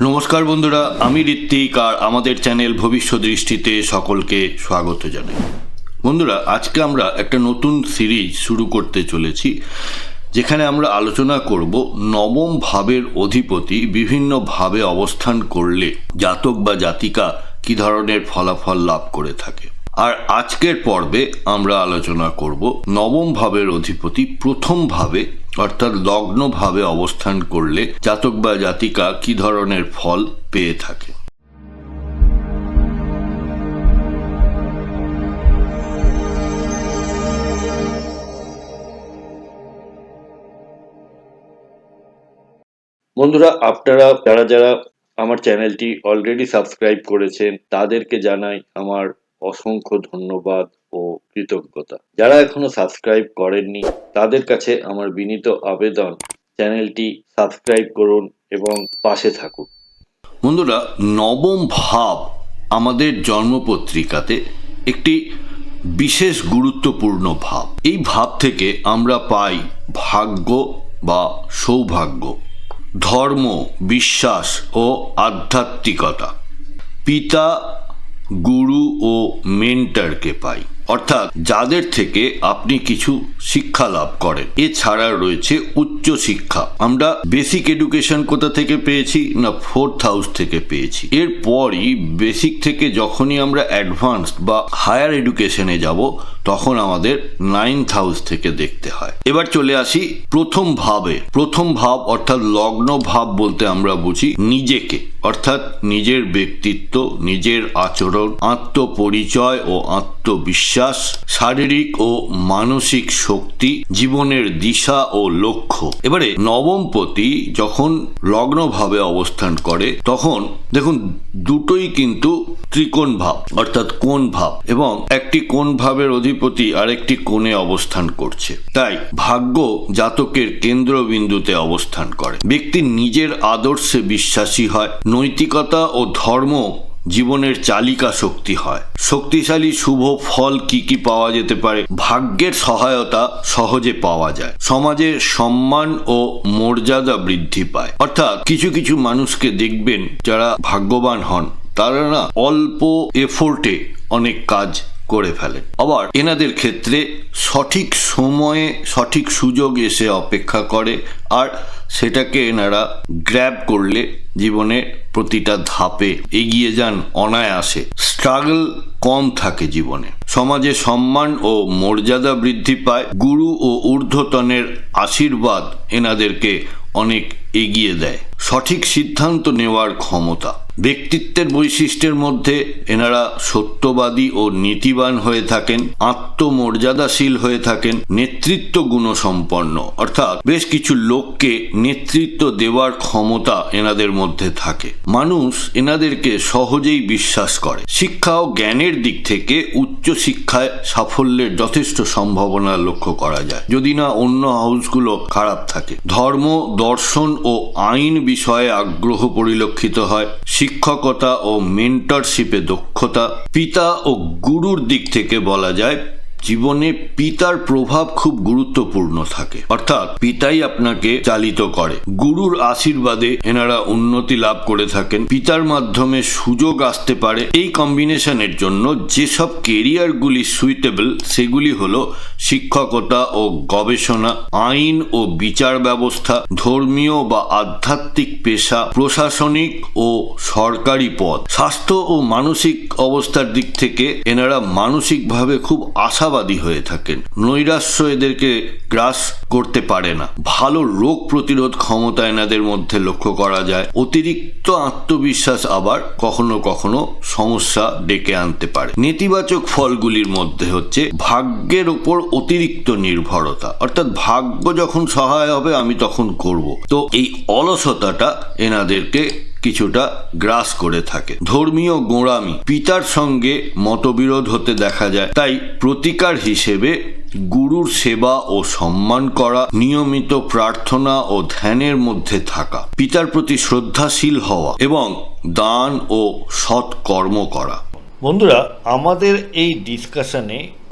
নমস্কার বন্ধুরা, আমি ঋত্বিক আর আমাদের চ্যানেল ভবিষ্য দৃষ্টিতে সকলকে স্বাগত জানাই। বন্ধুরা, আজকে আমরা একটা নতুন সিরিজ শুরু করতে চলেছি, যেখানে আমরা আলোচনা করব নবম ভাবের অধিপতি বিভিন্ন ভাবে অবস্থান করলে জাতক বা জাতিকা কি ধরনের ফলাফল লাভ করে থাকে। আর আজকের পর্বে আমরা আলোচনা করব নবম ভাবের অধিপতি প্রথম ভাবে, অর্থাৎ লগ্ন ভাবে অবস্থান করলে জাতক বা জাতিকা কি ধরনের ফল পেয়ে থাকে। বন্ধুরা, আপনারা, যারা যারা আমার চ্যানেলটি অলরেডি সাবস্ক্রাইব করেছেন, তাদেরকে জানাই আমার অসংখ্য ধন্যবাদ ও কৃতজ্ঞতা। যারা এখনও সাবস্ক্রাইব করেননি, তাদের কাছে আমার বিনীত আবেদন, চ্যানেলটি সাবস্ক্রাইব করুন এবং পাশে থাকুন। বন্ধুরা, নবম ভাব আমাদের জন্মপত্রিকাতে একটি বিশেষ গুরুত্বপূর্ণ ভাব। এই ভাব থেকে আমরা পাই ভাগ্য বা সৌভাগ্য, ধর্ম, বিশ্বাস ও আধ্যাত্মিকতা। পিতা গুরু ও মেন্টারকে পাই। অর্থাৎ যাদের থেকে আপনি কিছু শিক্ষা লাভ করেন। এছাড়া রয়েছে উচ্চ শিক্ষা। আমরা বেসিক এডুকেশন কোথা থেকে পেয়েছি? না ফোর্থ হাউস থেকে পেয়েছি। এরপরই বেসিক থেকে যখনই আমরা অ্যাডভান্স বা হায়ার এডুকেশনে যাব, তখন আমাদের নাইন্থ হাউস থেকে দেখতে হয়। এবার চলে আসি প্রথম ভাবে। প্রথম ভাব অর্থাৎ লগ্ন ভাব বলতে আমরা বুঝি নিজেকে, অর্থাৎ নিজের ব্যক্তিত্ব, নিজের আচরণ, আত্মপরিচয় ও আত্মবিশ্বাস, শারীরিক ও মানসিক শক্তি, জীবনের দিশা ও লক্ষ্য। এবারে নবমপতি যখন লগ্নভাবে অবস্থান করে, তখন দেখুন দুটোই কিন্তু ত্রিকোণ ভাব, অর্থাৎ কোণ ভাব এবং একটি কোণ ভাবের অধিপতি আরেকটি কোণে অবস্থান করছে। তাই ভাগ্য জাতকের কেন্দ্রবিন্দুতে অবস্থান করে। ব্যক্তি নিজের আদর্শে বিশ্বাসী হয়, নৈতিকতা ও ধর্ম জীবনের চালিকা শক্তি হয়। শক্তিশালী শুভ ফল কি কি পাওয়া যেতে পারে? ভাগ্যের সহায়তা সহজে পাওয়া যায়। সমাজে সম্মান ও মর্যাদা বৃদ্ধি পায়। অর্থাৎ কিছু কিছু মানুষকে দেখবেন যারা ভাগ্যবান হন, তারা না অল্প এফোর্টে অনেক কাজ করে ফেলেন। আবার এনাদের ক্ষেত্রে সঠিক সময়ে সঠিক সুযোগ এসে অপেক্ষা করে, আর সেটাকে এনারা গ্র্যাব করলে জীবনে প্রতিটা ধাপে এগিয়ে যান অনায়াসে। স্ট্রাগল কম থাকে জীবনে। সমাজে সম্মান ও মর্যাদা বৃদ্ধি পায়। গুরু ও ঊর্ধ্বতনের আশীর্বাদ এনাদেরকে অনেক এগিয়ে দেয়। সঠিক সিদ্ধান্ত নেওয়ার ক্ষমতা। ব্যক্তিত্বের বৈশিষ্ট্যের মধ্যে এনারা সত্যবাদী ও নীতিবান হয়ে থাকেন, আত্মমর্যাদাশীল হয়ে থাকেন নেতৃত্ব গুণসম্পন্ন অর্থাৎ বেশ কিছু লোককে নেতৃত্ব দেওয়ার ক্ষমতা এনাদের মধ্যে থাকে। মানুষ এনাদেরকে সহজেই বিশ্বাস করে। শিক্ষা ও জ্ঞানের দিক থেকে উচ্চ শিক্ষায় সাফল্যের যথেষ্ট সম্ভাবনা লক্ষ্য করা যায়। যদি না অন্য হাউসগুলো খারাপ থাকে। ধর্ম, দর্শন ও আইন বিষয়ে আগ্রহ পরিলক্ষিত হয়। শিক্ষকতা ও মেন্টরশিপে দক্ষতা পিতা ও গুরুর দিক থেকে বলা যায় জীবনে পিতার প্রভাব খুব গুরুত্বপূর্ণ থাকে। অর্থাৎ পিতাই আপনাকে চালিত করে। গুরুর আশীর্বাদে এনারা উন্নতি লাভ করে থাকেন। পিতার মাধ্যমে সুযোগ আসতে পারে। এই কম্বিনেশনের জন্য যেসব কেরিয়ারগুলি সুইটেবল, সেগুলি হলো শিক্ষকতা ও গবেষণা, আইন ও বিচার ব্যবস্থা, ধর্মীয় বা আধ্যাত্মিক পেশা, প্রশাসনিক ও সরকারি পদ। স্বাস্থ্য ও মানসিক অবস্থার দিক থেকে এনারা মানসিকভাবে খুব আশাবাদী হয়ে থাকেন। নৈরাশ্য এদেরকে গ্রাস করতে পারে না। ভালো রোগ প্রতিরোধ ক্ষমতা এনাদের মধ্যে লক্ষ্য করা যায়। অতিরিক্ত আত্মবিশ্বাস আবার কখনো কখনো সমস্যা ডেকে আনতে পারে। নেতিবাচক ফলগুলির মধ্যে হচ্ছে ভাগ্যের ওপর অতিরিক্ত নির্ভরতা। অর্থাৎ ভাগ্য যখন সহায় হবে, আমি তখন করব। তো এই অলসতাটা এনাদেরকে কিছুটা গ্রাস করে থাকে। ধর্মীয় গোঁড়ামি, পিতার সঙ্গে মতবিরোধ হতে দেখা যায়। তাই প্রতিকার হিসেবে গুরুর সেবা ও সম্মান করা, নিয়মিত প্রার্থনা ও ধ্যানের মধ্যে থাকা, পিতার প্রতি শ্রদ্ধাশীল হওয়া এবং দান ও সৎকর্ম করা। বন্ধুরা, আমাদের এই ডিসকাশনে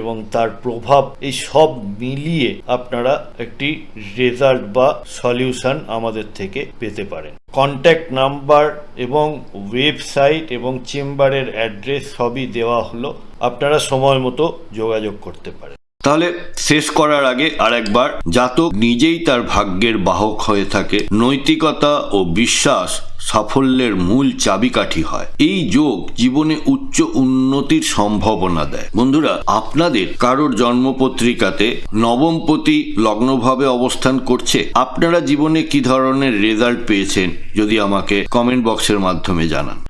এবং তার প্রভাব, এই সব মিলিয়ে আপনারা একটি রেজাল্ট বা সলিউশন আমাদের থেকে পেতে পারেন। কন্ট্যাক্ট নাম্বার এবং ওয়েবসাইট এবং চেম্বারের অ্যাড্রেস সবই দেওয়া হলো। আপনারা সময় মতো যোগাযোগ করতে পারেন। তাহলে শেষ করার আগে আরেকবার, জাতক নিজেই তার ভাগ্যের বাহক হয়ে থাকে। নৈতিকতা ও বিশ্বাস সাফল্যের মূল চাবিকাঠি হয়। এই যোগ জীবনে উচ্চ উন্নতির সম্ভাবনা দেয়। বন্ধুরা, আপনাদের কারোর জন্মপত্রিকাতে নবমপতি লগ্নভাবে অবস্থান করছে? আপনারা জীবনে কি ধরনের রেজাল্ট পেয়েছেন? যদি আমাকে কমেন্ট বক্সের মাধ্যমে জানান।